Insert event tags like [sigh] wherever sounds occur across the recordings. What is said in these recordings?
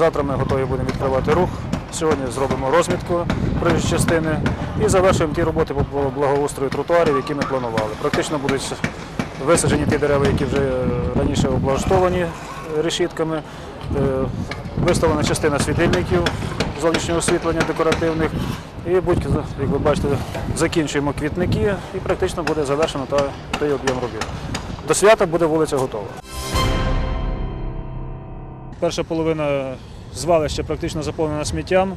Завтра ми готові будемо відкривати рух. Сьогодні зробимо розмітку проїжджої частини і завершуємо ті роботи по благоустрою тротуарів, які ми планували. Практично будуть висаджені ті дерева, які вже е, раніше облаштовані е, решітками. Е, Виставлена частина світильників зовнішнього освітлення декоративних. І як ви бачите, закінчуємо квітники і практично буде завершено той об'єм робіт. До свята буде вулиця готова. Перша половина звалища практично заповнена сміттям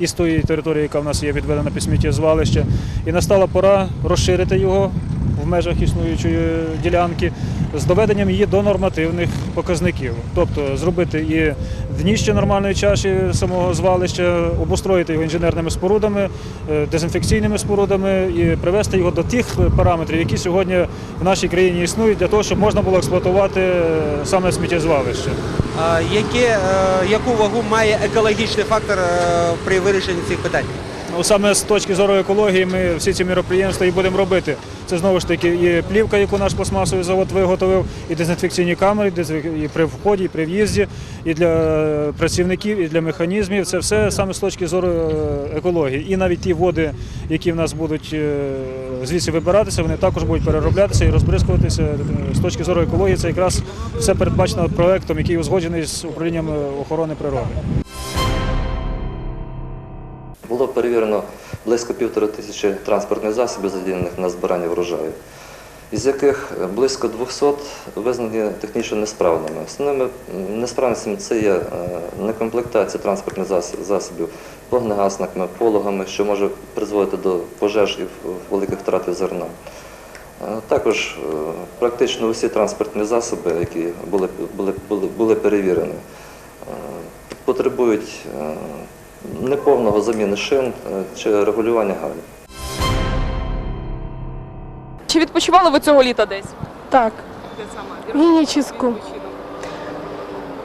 із тої території, яка в нас є відведена під сміттєзвалище. І настала пора розширити його в межах існуючої ділянки з доведенням її до нормативних показників. Тобто зробити і дніще нормальної чаші самого звалища, обустроїти його інженерними спорудами, е, дезінфекційними спорудами і привести його до тих параметрів, які сьогодні в нашій країні існують, для того, щоб можна було експлуатувати е, саме сміттєзвалище. Е, яку вагу має екологічний фактор при вирішенні цих питань? Ну, саме з точки зору екології ми всі ці міроприємства і будемо робити. Це знову ж таки і плівка, яку наш пластмасовий завод виготовив, і дезінфекційні камери, і при вході, і при в'їзді, і для е, працівників, і для механізмів. Це все саме з точки зору е, екології. І навіть ті води, які в нас будуть е, звідси вибиратися, вони також будуть перероблятися і розбризкуватися. З точки зору екології це якраз все передбачено проектом, який узгоджений з управлінням охорони природи. Було перевірено близько півтори тисячі транспортних засобів, задіяних на збирання врожаю, із яких близько 200 визнані технічно несправними. Основними несправностями це є е, некомплектація транспортних засобів вогнегасниками, пологами, що може призводити до пожеж і великих втратів зерна. Е, Також е, практично усі транспортні засоби, які були, були, були, були перевірені, потребують неповного заміни шин е, чи регулювання галь. Чи відпочивали ви цього літа десь? Так, Де саме? Генічіську.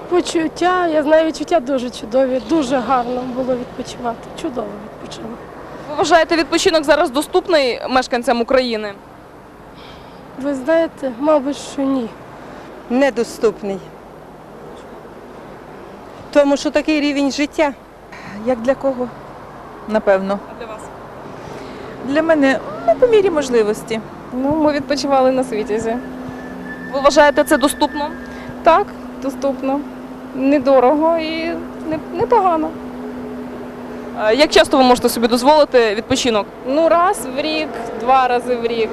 Почуття, я знаю, відчуття дуже чудові, дуже гарно було відпочивати. Чудово відпочили. Ви вважаєте, відпочинок зараз доступний мешканцям України? Ви знаєте, мабуть, що ні. недоступний. Тому що такий рівень життя. Як для кого? Напевно. А Для вас? Для мене ну, по мірі можливості. Ну, ми відпочивали на світязі. Ви вважаєте це доступно? Так, доступно, недорого і непогано. Е, Як часто ви можете собі дозволити відпочинок? Ну, раз в рік, два рази в рік.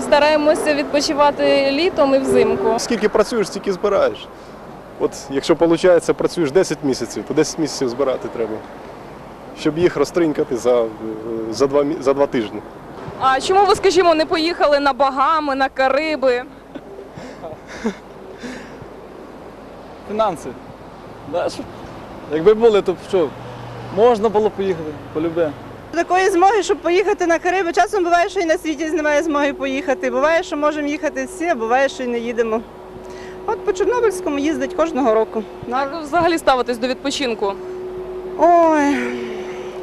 Стараємося відпочивати літом і взимку. Скільки працюєш, стільки збираєш. От якщо виходить, працюєш 10 місяців, то 10 місяців збирати треба. Щоб їх розтринькати за, за, два, за два тижні. А чому ви, скажімо, не поїхали на Багами, на Кариби? Фінанси. Да. Якби були, то б що? Можна було поїхати, полюбе. Такої змоги, щоб поїхати на Кариби. Часом буває, що і на світі немає змоги поїхати. Буває, що можемо їхати всі, а буває, що і не їдемо. От по Чорнобильському їздить кожного року. Як ви взагалі ставитесь до відпочинку? Ой,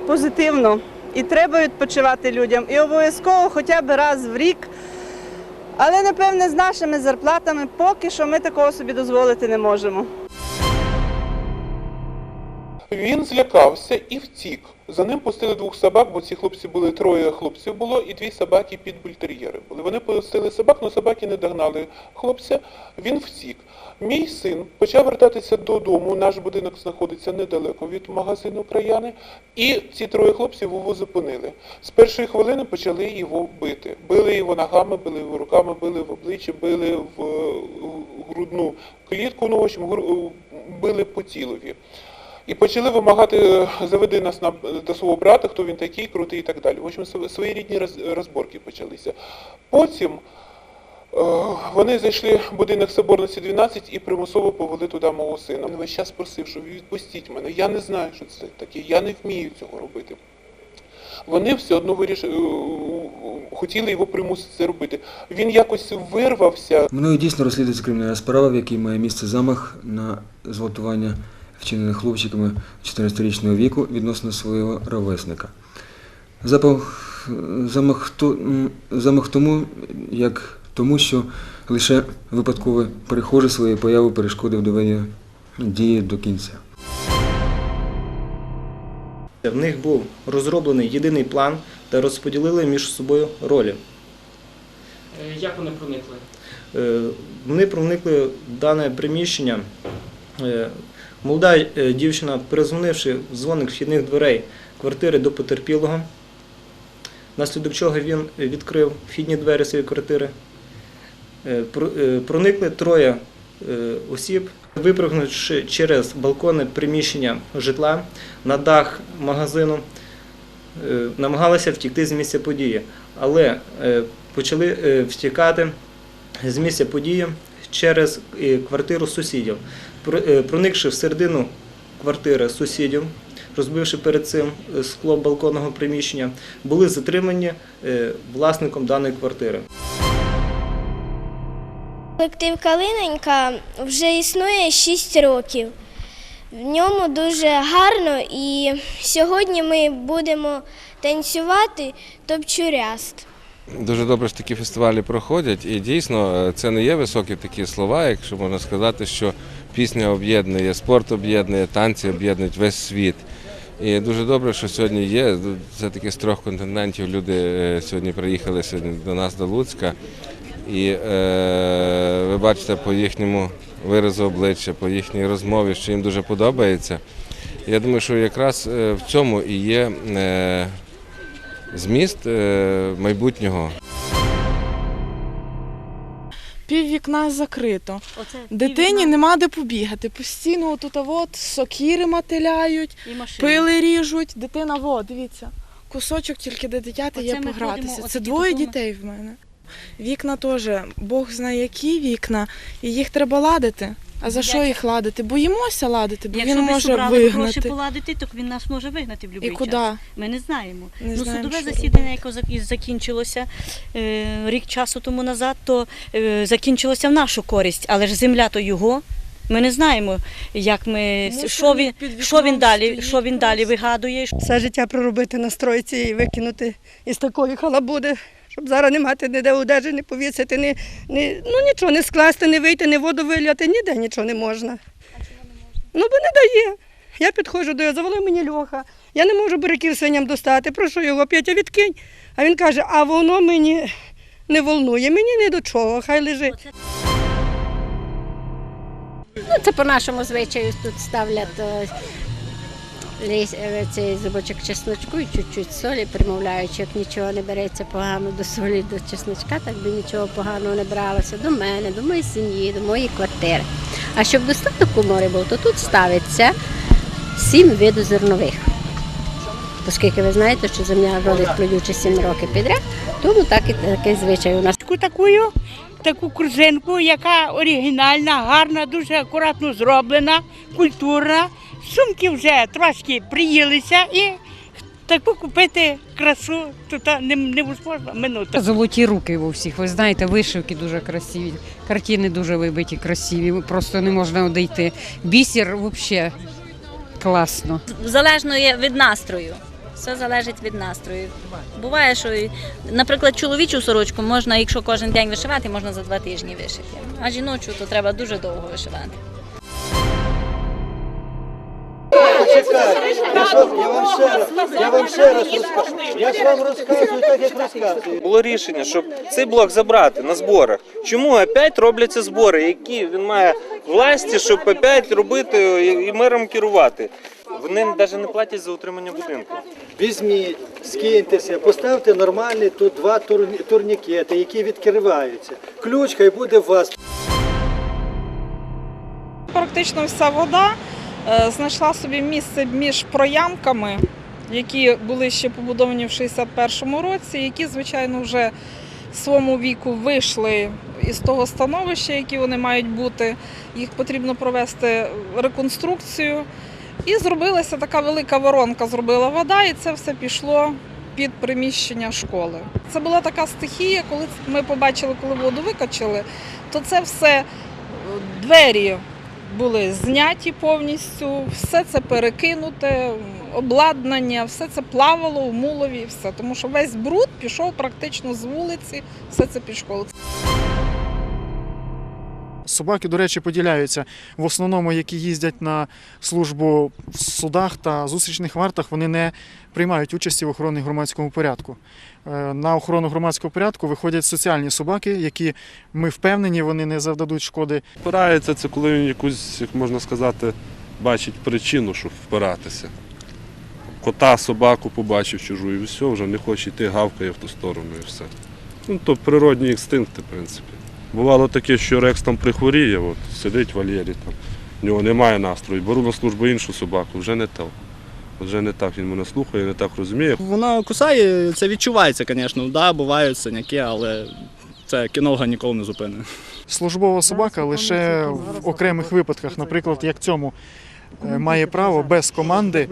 позитивно. І треба відпочивати людям. І обов'язково хоча б раз в рік. Але, напевне, з нашими зарплатами поки що ми такого собі дозволити не можемо. Він злякався і втік. За ним пустили двох собак, бо ці хлопці були троє хлопців було, і дві собаки під бультер'єри були. Вони пустили собак, але собаки не догнали хлопця. Він втік. Мій син почав вертатися додому. Наш будинок знаходиться недалеко від магазину краяни, і ці троє хлопців його зупинили. З першої хвилини почали його бити. Били його ногами, били його руками, били в обличчя, били в е, грудну клітку, ну, в общем, били по тілові. І почали вимагати е, заведи нас на до свого брата, хто він такий, крутий і так далі. В общем, св- своєрідні роз- розборки почалися. Потім е, вони зайшли в будинок Соборності 12 і примусово повели туди мого сина. Він весь час просив, що відпустіть мене. Я не знаю, що це таке, я не вмію цього робити. Вони все одно вирішили, хотіли його примусити це робити. Він якось вирвався, Мною дійсно розслідується кримінальна справа, в якій має місце замах на зґвалтування вчинених хлопчиками 14-річного віку відносно свого ровесника. Запах, замах, то- замах тому, як тому, що лише випадкове перехожий своєю появою перешкодив доведення дії до кінця. В них був розроблений єдиний план та розподілили між собою ролі. Як вони проникли? Е, Вони проникли в дане приміщення. Молода е, дівчина, перезвонивши дзвоник вхідних дверей квартири до потерпілого, внаслідок чого він відкрив вхідні двері своєї квартири. Е, е, Проникли троє осіб, випрыгнувши через балкони приміщення житла на дах магазину, намагалися втікти з місця події, але почали втікати з місця події через квартиру сусідів. Е, Проникши в середину квартири сусідів, розбивши перед цим е, скло балконного приміщення, були затримані е, власником даної квартири. Колектив Калиненька вже існує 6 років. В ньому дуже гарно і сьогодні ми будемо танцювати топчуряст. Дуже добре, що такі фестивалі проходять, і дійсно це не є високі такі слова, якщо можна сказати, що пісня об'єднує, спорт об'єднує, танці об'єднують весь світ. І дуже добре, що сьогодні є. Все-таки з трьох континентів люди е, сьогодні приїхали сьогодні до нас, до Луцька. І е, ви бачите по їхньому виразу обличчя, по їхній розмові, що їм дуже подобається. Я думаю, що якраз е, в цьому і є е, зміст е, майбутнього. Пів вікна закрито. Оце Дитині нема де побігати. Постійно тут от сокіри мотиляють, пили ріжуть. Дитина, во, дивіться, кусочок тільки де дитяти є погратися. Це двоє дітей в мене. Вікна теж, Бог знає, які вікна, і їх треба ладити. А за що їх ладити? Боїмося ладити, бо Якщо він ми може зібрали гроші вигнати. поладити, то він нас може вигнати в будь-який І куди? Ми не знаємо. Не ну, знаємо, судове що засідання, яке зак- закінчилося е, рік часу тому назад, то е, закінчилося в нашу користь, але ж земля то його. Ми не знаємо, як ми Мусор що він, під вікном що він далі, стоїть що він далі вигадує. Все життя проробити на стройці і викинути із такої халабуди, щоб зараз не мати ніде одежі, не повісити, ні, ні, ну нічого не скласти, не вийти, не воду виляти, ніде нічого не можна. А чому не можна? Ну, бо не дає. Я підходжу до його, завели мені льоха. Я не можу буряків свиням достати, прошу його, Петя, відкинь. А він каже, а воно мені не волнує, мені не до чого, хай лежить. Ну, це по нашому звичаю тут ставлять е, цей зубочок чесночку і чуть-чуть солі, примовляючи, як нічого не береться погано до солі, до чесночка, так би нічого поганого не бралося до мене, до моєї сім'ї, до моєї квартири. А щоб достаток у морі був, то тут ставиться сім видів зернових. Оскільки ви знаєте, що земля родить плодючи сім років підряд, тому так і такий звичай у нас. таку, таку корзинку, яка оригінальна, гарна, дуже акуратно зроблена, культурна. Сумки вже трошки приїлися і таку купити красу тут не, невозможно минути. Золоті руки у всіх. Ви знаєте, вишивки дуже красиві, картини дуже вибиті, красиві. Просто не можна одійти. Бісер взагалі класно. залежно є від настрою. Все залежить від настрою. Буває, що, наприклад, чоловічу сорочку можна, якщо кожен день вишивати, можна за два тижні вишити. А жіночу то треба дуже довго вишивати. Я вам ще раз розкажу. Я ж вам розказую так, як розказую. Було рішення, щоб цей блок забрати на зборах. Чому опять робляться збори? Які він має власті, щоб опять робити і миром керувати? Вони навіть не платять за утримання будинку. Візьміть, скиньтеся, поставте нормальні тут два турні- турнікети, які відкриваються. Ключ хай буде у вас. Практично вся вода знайшла собі місце між проямками, які були ще побудовані в 61-му році, які, звичайно, вже в своєму віку вийшли із того становища, які вони мають бути. Їх потрібно провести реконструкцію. І зробилася така велика воронка, зробила вода, і це все пішло під приміщення школи. Це була така стихія, коли ми побачили, коли воду викачали, то це все е, двері були зняті повністю, все це перекинуте, обладнання, все це плавало в мулові, все. Тому що весь бруд пішов практично з вулиці, все це під. Собаки, до речі, поділяються. В основному, які їздять на службу в судах та зустрічних вартах, вони не приймають участі в охороні громадського порядку. Е, На охорону громадського порядку виходять соціальні собаки, які ми впевнені, вони не завдадуть шкоди. Впирається це, коли він якусь, як можна сказати, бачить причину, щоб впиратися. Кота, собаку побачив чужу і все, вже не хоче йти, гавкає в ту сторону і все. Ну, то природні інстинкти, в принципі. Бувало таке, що Рекс там прихворіє, от, сидить в вольєрі, там, в нього немає настрою. Беру на службу іншу собаку, вже не то. Вже не так він мене слухає, не так розуміє. Вона кусає, це відчувається, звісно. Да, бувають синяки, але це кінолога ніколи не зупинить. Службова собака лише в окремих випадках, наприклад, як цьому має право без команди,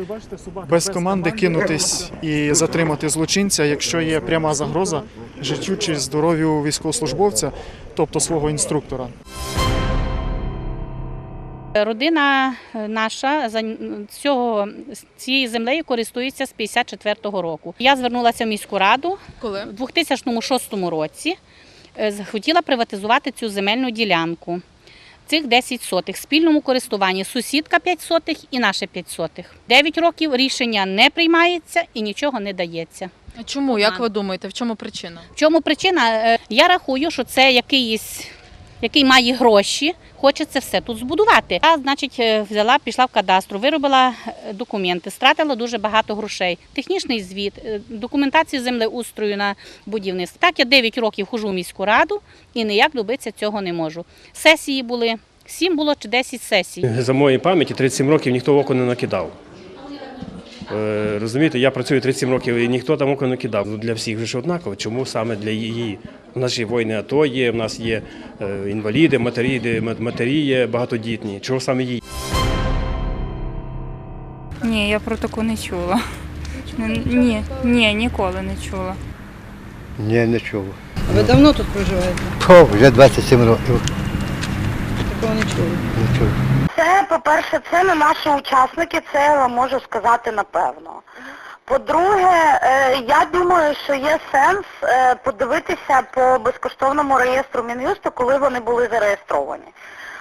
без команди кинутись і затримати злочинця, якщо є пряма загроза життю чи здоров'ю військовослужбовця, тобто свого інструктора. Родина е, наша цього з цією землею користується з 54-го року. Я звернулася в міську раду Коли? в 2006 році. е, Хотіла приватизувати цю земельну ділянку. Цих 10 сотих в спільному користуванні сусідка 5 сотих і наше 5 сотих. 9 років рішення не приймається і нічого не дається. А чому? Як ви думаєте, в чому причина? В чому причина? Е, Я рахую, що це якийсь, який має гроші, хоче це все тут збудувати. Я, значить, е, взяла, пішла в кадастру, виробила е, документи, стратила дуже багато грошей. Технічний звіт, е, документацію землеустрою на будівництво. Так я 9 років хожу в міську раду і ніяк добитися цього не можу. Сесії були, 7 було чи 10 сесій. За моєї пам'яті 37 років ніхто в око не накидав. Е, Розумієте, я працюю 37 років і ніхто там око не кидав. Ну, Для всіх же ж однаково. Чому саме для її? У нас є воїни АТО є, у нас є е, інваліди, матері, матері є багатодітні. Чого саме їй? Ні, я про таку не чула. Ні, ні, ніколи не чула. Ні, не чув. Ви давно тут проживаєте? О, вже 27 років. Такого не чули. Не чув. Це, по-перше, це не наші учасники, це я вам можу сказати напевно. По-друге, е, я думаю, що є сенс е, подивитися по безкоштовному реєстру Мін'юсту, коли вони були зареєстровані.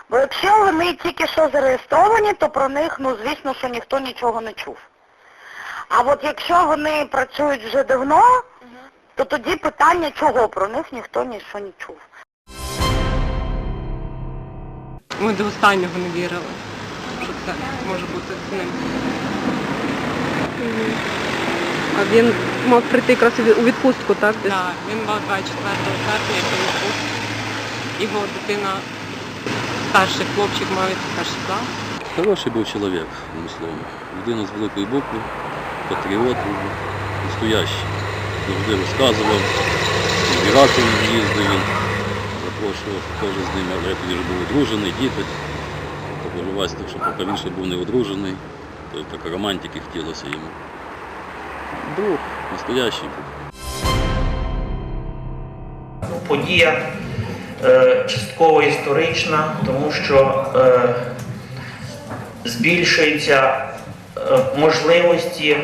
Бо якщо вони тільки що зареєстровані, то про них, ну, звісно, що ніхто нічого не чув. А от якщо вони працюють вже давно, то тоді питання, чого про них ніхто нічого не чув. Ми до останнього не вірили, що це може бути з ним. А він мав прийти якраз у відпустку, так? десь? Так, він мав 24 серпня, як він був. Його дитина, старший хлопчик в перший клас. Хороший був чоловік, одним словом. Людина з великої букви, патріот, настоящий. Завжди розказував, в Іраком їздив він, запрошував теж з ним, але як він вже був одружений, діти. Побажувався, що поки він ще був не одружений, то так романтики хотілося йому. Друг, настоящий був. Подія е, частково історична, тому що е, збільшуються е, можливості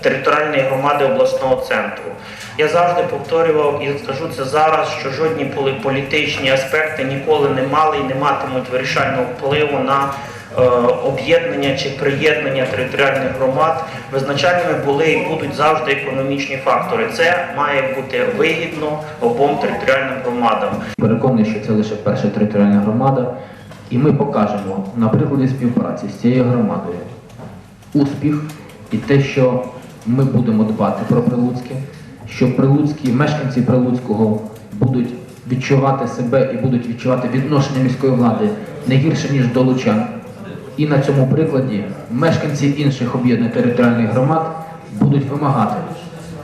територіальної громади обласного центру. Я завжди повторював і скажу це зараз, що жодні політичні аспекти ніколи не мали і не матимуть вирішального впливу на е, об'єднання чи приєднання територіальних громад. Визначальними були і будуть завжди економічні фактори. Це має бути вигідно обом територіальним громадам. Переконаний, що це лише перша територіальна громада, і ми покажемо на прикладі співпраці з цією громадою успіх і те, що ми будемо дбати про Прилуцьке, що прилуцькі мешканці Прилуцького будуть відчувати себе і будуть відчувати відношення міської влади не гірше, ніж до лучан. І на цьому прикладі мешканці інших об'єднаних територіальних громад будуть вимагати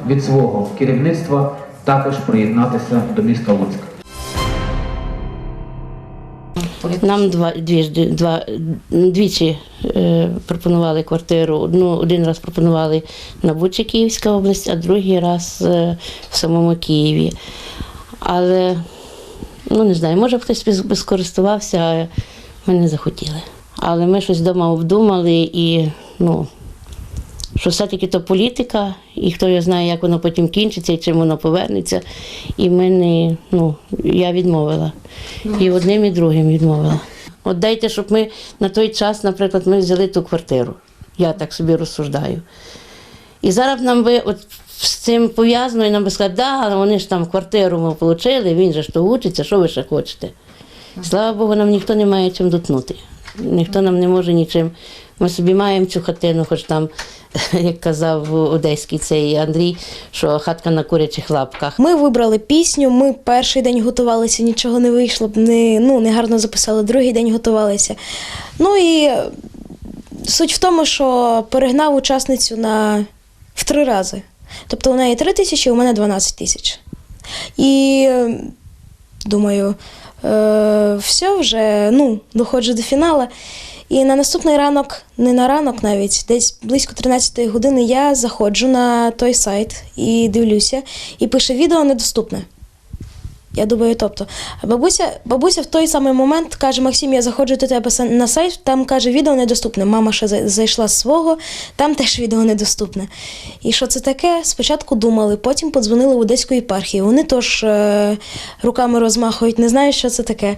від свого керівництва також приєднатися до міста Луцька. Нам два, двічі, два, двічі е, пропонували квартиру. Одну, один раз пропонували на Бучі Київська область, а другий раз е, в самому Києві. Але ну не знаю, може хтось безкористувався, а ми не захотіли. Але ми щось вдома обдумали і ну, що все-таки то політика, і хто його знає, як воно потім кінчиться і чим воно повернеться. І ми не, ну, я відмовила. І одним, і другим відмовила. От дайте, щоб ми на той час, наприклад, ми взяли ту квартиру. Я так собі розсуждаю. І зараз нам би от з цим пов'язано, і нам би сказати, да, вони ж там квартиру ми отримали, він же ж то учиться, що ви ще хочете. Слава Богу, нам ніхто не має чим дотнути. Ніхто нам не може нічим. Ми собі маємо цю хатину, хоч там, [laughs] як казав одеський цей Андрій, що хатка на курячих лапках. Ми вибрали пісню. Ми перший день готувалися, нічого не вийшло не, ну, не гарно записали, другий день готувалися. Ну і суть в тому, що перегнав учасницю на в три рази. Тобто у неї 3 тисячі, у мене 12 тисяч. І думаю, е, все вже ну, доходжу до фіналу. І на наступний ранок, не на ранок навіть, десь близько 13-ї години я заходжу на той сайт і дивлюся, і пише відео недоступне. Я думаю, тобто, бабуся, бабуся в той самий момент каже: Максим, я заходжу до тебе на сайт, там каже, відео недоступне. Мама ще зайшла з свого, там теж відео недоступне. І що це таке? Спочатку думали, потім подзвонили в Одеську єпархію. Вони теж е, руками розмахують, не знають, що це таке.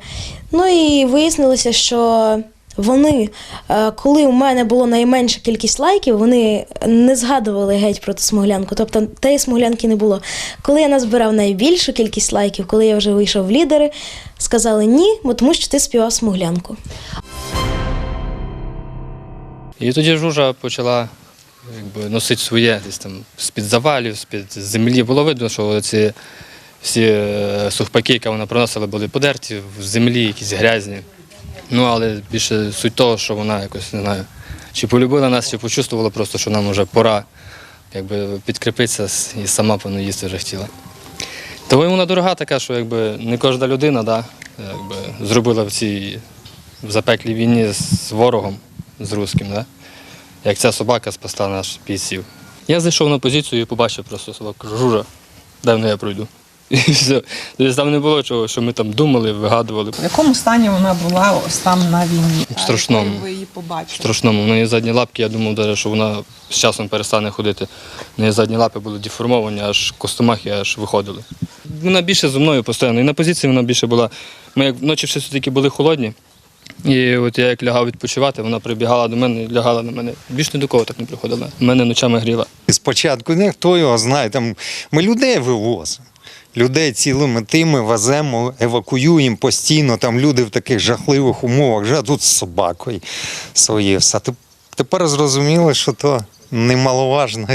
Ну і вияснилося, що вони, е, коли у мене було найменша кількість лайків, вони не згадували геть про ту смуглянку. Тобто тієї смуглянки не було. Коли я назбирав найбільшу кількість лайків, коли я вже вийшов в лідери, сказали ні, бо тому що ти співав смуглянку. І тоді жужа почала якби, носити своє десь там з-під завалів, з-під землі. Було видно, що ці всі е, сухпаки, які вона приносила, були подерті в землі, якісь грязні. Ну, але більше суть того, що вона якось не знаю, чи полюбила нас, чи почувствувала просто, що нам вже пора якби, підкріпитися і сама певно їсти вже хотіла. Тому вона дорога така, що якби не кожна людина да, якби, зробила в цій запеклій війні з ворогом, з руським, да? як ця собака спасла наш бійців. Я зайшов на позицію і побачив просто собаку, жужа, давно я пройду. І все. Тобто там не було чого, що ми там думали, вигадували. В якому стані вона була ось там на війні? В страшному. Коли ви її побачили? Страшному. У неї задні лапки, я думав, що вона з часом перестане ходити. У неї задні лапи були деформовані, аж костомахи аж виходили. Вона більше зі мною постійно. І на позиції вона більше була. Ми як вночі все таки були холодні. І от я як лягав відпочивати, вона прибігала до мене і лягала на мене. Більше ні до кого так не приходила. Мене ночами гріла. Спочатку не хто його знає. Там ми людей вивозимо. Людей цілими тими веземо, евакуюємо постійно. Там люди в таких жахливих умовах, вже тут з собакою своє все. Теп- Тепер зрозуміли, що то немаловажно.